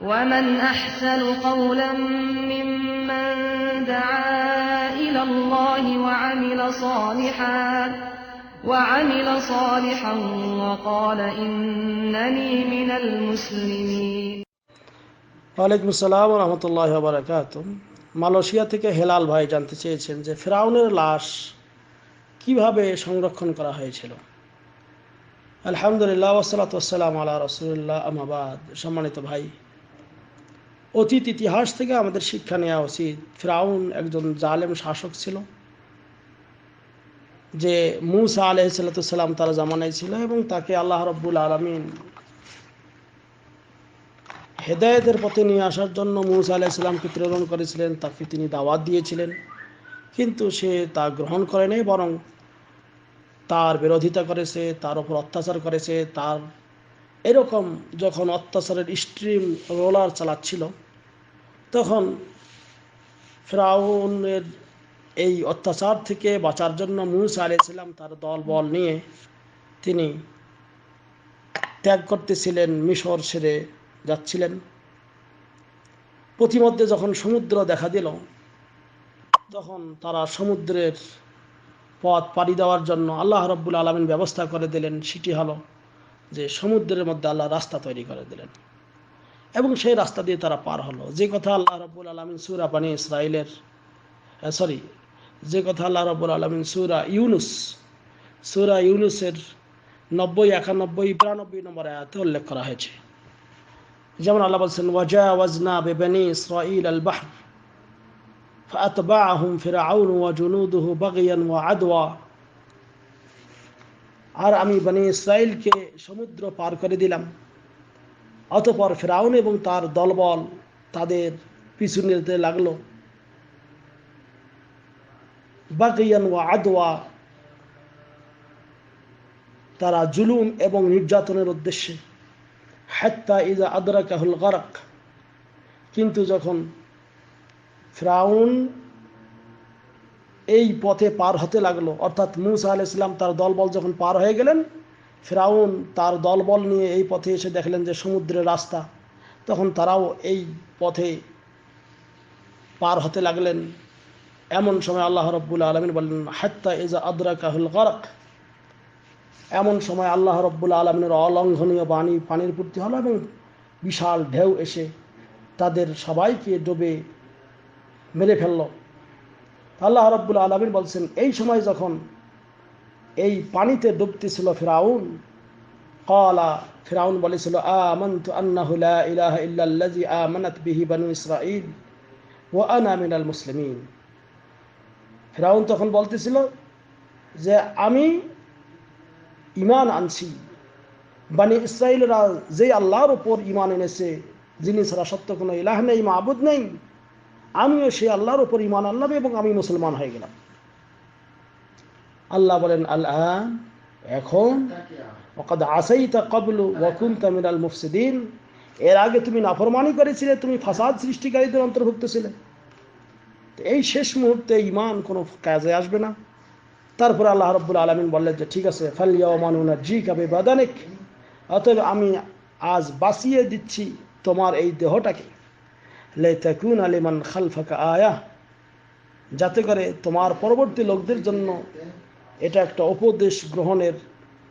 ومن أحسن قولا ممن دعا إلى الله وعمل صالحا وعمل صالحا وقال إنني من المسلمين ওয়ালাইকুম আসসালাম রহমতুল্লাহ বারাকাত মালয়েশিয়া থেকে হেলাল ভাই জানতে চেয়েছেন যে ফেরাউনের লাশ কিভাবে সংরক্ষণ করা হয়েছিল আলহামদুলিল্লাহ ওসালাত ওসালাম আল্লাহ রসুল্লাহ আমাবাদ সম্মানিত ভাই অতীত ইতিহাস থেকে আমাদের শিক্ষা নেওয়া উচিত। ফ্রাউন একজন জালেম শাসক ছিল, যে মুসা আলহিসাল্লাম তার জামানায় ছিল এবং তাকে আল্লাহ রব্বুল আলমিন হেদায়েতের পথে নিয়ে আসার জন্য মুসা আলাইসাল্লামকে প্রেরণ করেছিলেন, তাকে তিনি দাওয়াত দিয়েছিলেন। কিন্তু সে তা গ্রহণ করে নাই, বরং তার বিরোধিতা করেছে, তার ওপর অত্যাচার করেছে। তার এরকম যখন অত্যাচারের স্ট্রিম রোলার চালাচ্ছিল তখন ফ্রাউনের এই অত্যাচার থেকে বাঁচার জন্য মুসা আলাইসাল্লাম তার দল বল নিয়ে তিনি ত্যাগ করতেছিলেন মিশর সেরে যাচ্ছিলেন। প্রতিমধ্যে যখন সমুদ্র দেখা দিল, তখন তারা সমুদ্রের পথ পাড়ি দেওয়ার জন্য আল্লাহ রব্বুল আলমিন ব্যবস্থা করে দিলেন। সেটি হলো যে সমুদ্রের মধ্যে আল্লাহ রাস্তা তৈরি করে দিলেন। এবং সেই রাস্তা দিয়ে তারা পার হলো যে কথা আল্লাহ রব্বুল আলমিন সুরা বানী ইসরায়েলের সরি যে কথা আল্লাহ রব্বুল আলমিন সুরা ইউনুস সুরা ইউনুসের নব্বই একানব্বই বিরানব্বই নম্বর আয়াতে উল্লেখ করা হয়েছে যেমন আল্লাহ বলছেন ওয়াজা ওয়াজনা বেবেনি ইসরাইল আল বাহর فأتبعهم فرعون وجنوده بغيا وعدوى আর আমি বনি ইসরায়েলকে সমুদ্র পার করে দিলাম অতপর ফেরাউন এবং তার দলবল তাদের পিছু নিতে লাগল। বাগিয়ান ওয়া আদওয়া, তারা জুলুম এবং নির্যাতনের উদ্দেশ্যে। হাত্তা ইজা আদরাকাহুল গরক, কিন্তু যখন ফ্রাউন এই পথে পার হতে লাগল, অর্থাৎ মুসা আল ইসলাম তার দলবল যখন পার হয়ে গেলেন ফ্রাউন তার দলবল নিয়ে এই পথে এসে দেখলেন যে সমুদ্রের রাস্তা। তখন তারাও এই পথে পার হতে লাগলেন। এমন সময় আল্লাহ রব্বুল আলমিন বললেন, হাত্তা ইজা আদরাকাহুল গরক। এমন সময় আল্লাহ রব্বুল আলমিনের অলঙ্ঘনীয় বাণী পানির পূর্তি হলো এবং বিশাল ঢেউ এসে তাদের সবাইকে ডুবে মেরে ফেলল। আল্লাহ রব্বুল আলমিন বলছেন, এই সময় যখন এই পানিতে ডুবতেছিল ফেরাউন। কলা ফেরাউন বলেছিল, আমন্তু আন্নাহু লা ইলাহা ইল্লাল্লাযী আমানাত বিহি বানু আনা মিনাল মুসলিমিন। ফেরাউন তখন বলতেছিল যে, আমি ইমান আনছি। বানি ইসরায়েলরা যে আল্লাহর ওপর ইমান এনেছে, যিনি ছাড়া সত্য কোনো ইলাহ নেই মাহবুদ নেই, আমিও সেই আল্লাহর ওপর ইমান আনলাম এবং আমি মুসলমান হয়ে গেলাম। আল্লাহ বলেন আল্লাহ এখন ওকাদ কবলু তামিনাল মুফসিদিন। এর আগে তুমি নাফরমানি করেছিলে, তুমি ফাসাদ সৃষ্টিকারীদের অন্তর্ভুক্ত ছিলে। এই শেষ মুহূর্তে ইমান কোনো কাজে আসবে না। তারপর আল্লাহ রব্বুল আলমিন বললেন যে, ঠিক আছে ফালিয়া মানুনা জি কাবে অতএব আমি আজ বাঁচিয়ে দিচ্ছি তোমার এই দেহটাকে। লেতাকুন আলিমান খালফাকা আয়া, যাতে করে তোমার পরবর্তী লোকদের জন্য এটা একটা উপদেশ গ্রহণের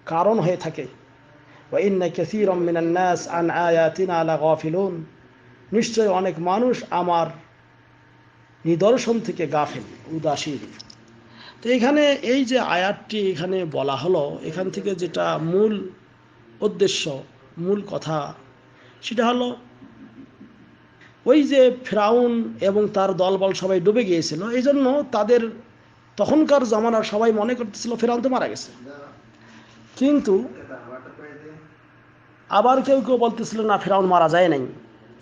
কারণ হয়ে থাকে। নিশ্চয় অনেক মানুষ আমার নিদর্শন থেকে গাফিল, উদাসীন। তো এখানে এই যে আয়াতটি এখানে বলা হলো, এখান থেকে যেটা মূল উদ্দেশ্য, মূল কথা, সেটা হলো ওই যে ফ্রাউন এবং তার দলবল সবাই ডুবে গিয়েছিল এই জন্য তাদের তখনকার জামানার সবাই মনে করতেছিল ফেরাউন তো মারা গেছে। কিন্তু আবার কেউ কেউ বলতেছিল, না, ফেরাউন মারা যায় নাই।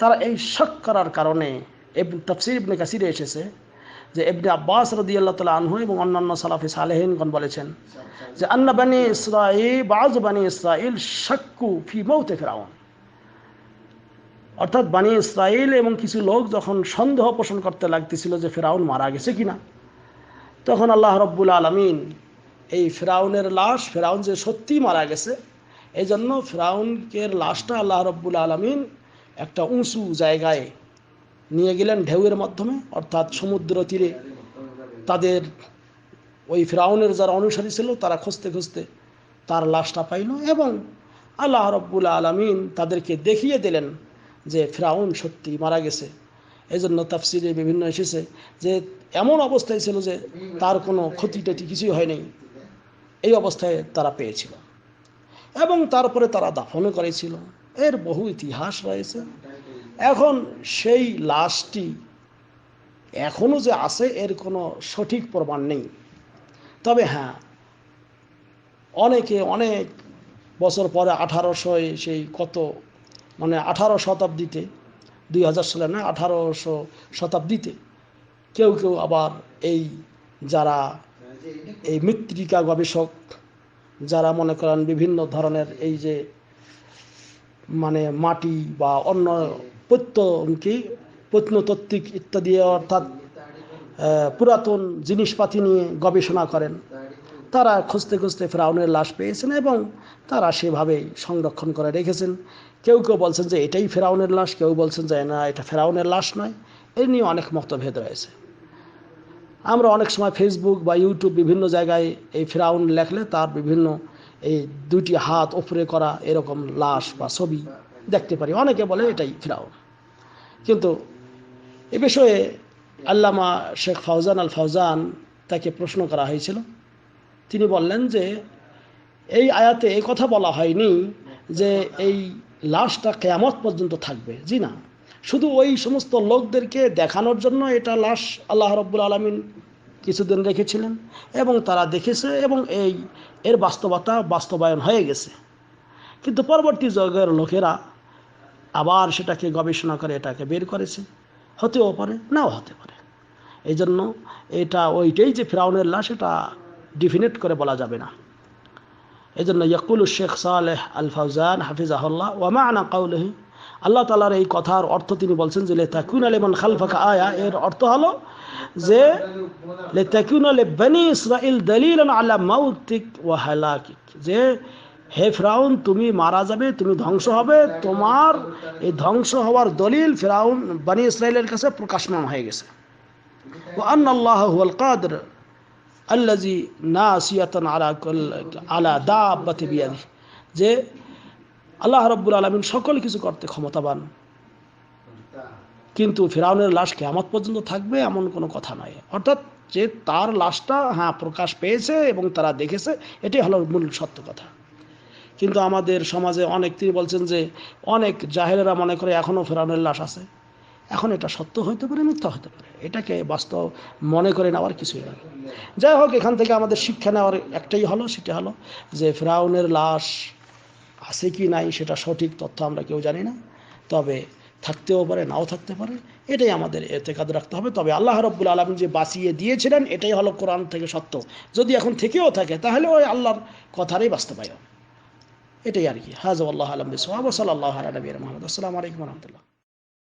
তারা এই শক করার কারণে তফসির ইবনে কাসিরে এসেছে যে এবনে আব্বাস রদি আল্লাহ তালা আনহু এবং অন্যান্য সালাফি সালেহিনগণ বলেছেন যে, আন্না বানি ইসরাইল বাজ বানি ইসরাইল শাক্কু ফি মৌতে ফেরাউন। অর্থাৎ বানি ইসরাইল এবং কিছু লোক যখন সন্দেহ পোষণ করতে লাগতেছিল যে ফেরাউন মারা গেছে কিনা। তখন আল্লাহ রব্বুল আলমিন এই ফেরাউনের লাশ, ফেরাউন যে সত্যি মারা গেছে এই জন্য ফেরাউনকের লাশটা আল্লাহ রব্বুল আলমিন একটা উঁচু জায়গায় নিয়ে গেলেন ঢেউয়ের মাধ্যমে, অর্থাৎ সমুদ্র তীরে। তাদের ওই ফেরাউনের যারা অনুসারী ছিল, তারা খুঁজতে খুঁজতে তার লাশটা পাইল এবং আল্লাহ রব্বুল আলমিন তাদেরকে দেখিয়ে দিলেন যে ফেরাউন সত্যি মারা গেছে। এই জন্য তাফসিরে বিভিন্ন এসেছে যে এমন অবস্থায় ছিল যে তার কোনো ক্ষতি কিছুই হয়নি। এই অবস্থায় তারা পেয়েছিল। এবং তারপরে তারা দাফনও করেছিল। এর বহু ইতিহাস রয়েছে। এখন সেই লাশটি এখনও যে আছে, এর কোনো সঠিক প্রমাণ নেই। তবে হ্যাঁ অনেকে অনেক বছর পরে আঠারোশোয় সেই কত মানে আঠারো শতাব্দীতে দুই হাজার সালে না, আঠারোশো শতাব্দীতে কেউ কেউ আবার এই যারা এই মৃত্তিকা গবেষক, যারা মনে করেন বিভিন্ন ধরনের এই যে মানে মাটি বা অন্য প্রত্য কি, প্রত্নতাত্ত্বিক ইত্যাদি অর্থাৎ পুরাতন জিনিসপাতি নিয়ে গবেষণা করেন। তারা খুঁজতে খুঁজতে ফেরাউনের লাশ পেয়েছেন এবং তারা সেভাবেই সংরক্ষণ করে রেখেছেন। কেউ কেউ বলছেন যে এটাই ফেরাউনের লাশ, কেউ বলছেন যে না, এটা ফেরাউনের লাশ নয়। এ নিয়ে অনেক মতভেদ রয়েছে। আমরা অনেক সময় ফেসবুক বা ইউটিউব বিভিন্ন জায়গায় এই ফেরাউন লেখলে তার বিভিন্ন এই দুটি হাত উপরে করা এরকম লাশ বা ছবি দেখতে পারি। অনেকে বলে এটাই ফেরাউন। কিন্তু এ বিষয়ে আল্লামা শেখ ফাউজান আল ফাউজান তাকে প্রশ্ন করা হয়েছিল তিনি বললেন যে, এই আয়াতে এই কথা বলা হয়নি যে এই লাশটা কেয়ামত পর্যন্ত থাকবে। জি না। শুধু ওই সমস্ত লোকদেরকে দেখানোর জন্য এটা লাশ আল্লাহ রব্বুল আলমিন কিছুদিন রেখেছিলেন এবং তারা দেখেছে এবং এই এর বাস্তবতা বাস্তবায়ন হয়ে গেছে। কিন্তু পরবর্তী যুগের লোকেরা আবার সেটাকে গবেষণা করে এটাকে বের করেছে। হতেও পারে, নাও হতে পারে। এই জন্য এটা ওইটাই যে ফেরাউনের লাশ, এটা ডিফিনেট করে বলা যাবে না। এই জন্য ইয়াকুল শেখ সালেহ আল ফাউজান হাফিজাহুল্লাহ ওয়ামা আনা কাউলহি, আল্লাহ তালার এই কথার অর্থ তিনি বলছেন যে, লেতাকুন আলিমান খালফাকা আয়া এর অর্থ হলো যে, লেতাকুন আলে বনি ইসরাইল দলিল আলা মাউতিক ওয়া হালাকিক যে, হে ফেরাউন, তুমি মারা যাবে, তুমি ধ্বংস হবে, তোমার এই ধ্বংস হওয়ার দলিল ফেরাউন, বনি ইসরায়েলের কাছে প্রকাশমান হয়ে গেছে। ও আন আল্লাহ হুয়াল কাদর আল্লাজি নাসিয়াতান আলা কুল- আলা দাব্বাতি বিয়াদি যে আল্লাহ রব্বুল আলমিন সকল কিছু করতে ক্ষমতাবান। কিন্তু ফেরাউনের লাশ কেয়ামত পর্যন্ত থাকবে এমন কোনো কথা নয়। অর্থাৎ যে তার লাশটা হ্যাঁ প্রকাশ পেয়েছে এবং তারা দেখেছে, এটাই হলো মূল সত্য কথা। কিন্তু আমাদের সমাজে অনেক, তিনি বলছেন যে অনেক জাহেরেরা মনে করে এখনও ফেরাউনের লাশ আছে। এখন এটা সত্য হতে পারে, মিথ্যা হতে পারে। এটাকে বাস্তব মনে করে নেওয়ার কিছুই নয় যাই হোক, এখান থেকে আমাদের শিক্ষা নেওয়ার একটাই হলো, সেটা হলো যে ফেরাউনের লাশ আছে কি নাই, সেটা সঠিক তথ্য আমরা কেউ জানি না। তবে থাকতেও পারে, নাও থাকতে পারে। এটাই আমাদের এতে কাজ রাখতে হবে। তবে আল্লাহ রব্বুল আলম যে বাঁচিয়ে দিয়েছিলেন, এটাই হলো কোরআন থেকে সত্য। যদি এখন থেকেও থাকে, তাহলে ওই আল্লাহর কথারই বাস্তবায়ন। এটাই আর কি। হাজ আল্লাহ আলম বিসাল্লাহ নবীর মোহাম্মদ। আসসালামু আলাইকুম রহমতুল্লাহ।